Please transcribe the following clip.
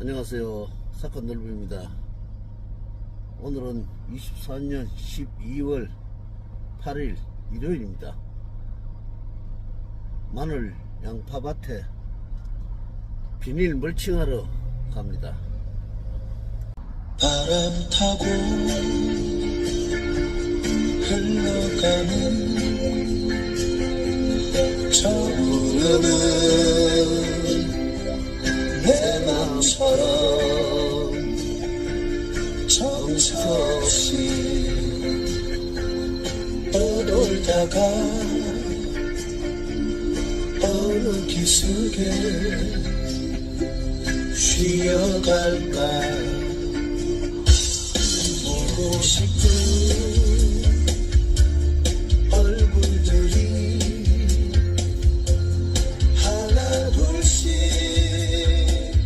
안녕하세요. 사건 넓입니다. 오늘은 24년 12월 8일 일요일입니다. 마늘 양파밭에 비닐 멀칭하러 갑니다. 바람 타고 흘러가는 저 흐르는 정처없이 떠돌다가 어느 기슭에 쉬어갈까? 보고 싶은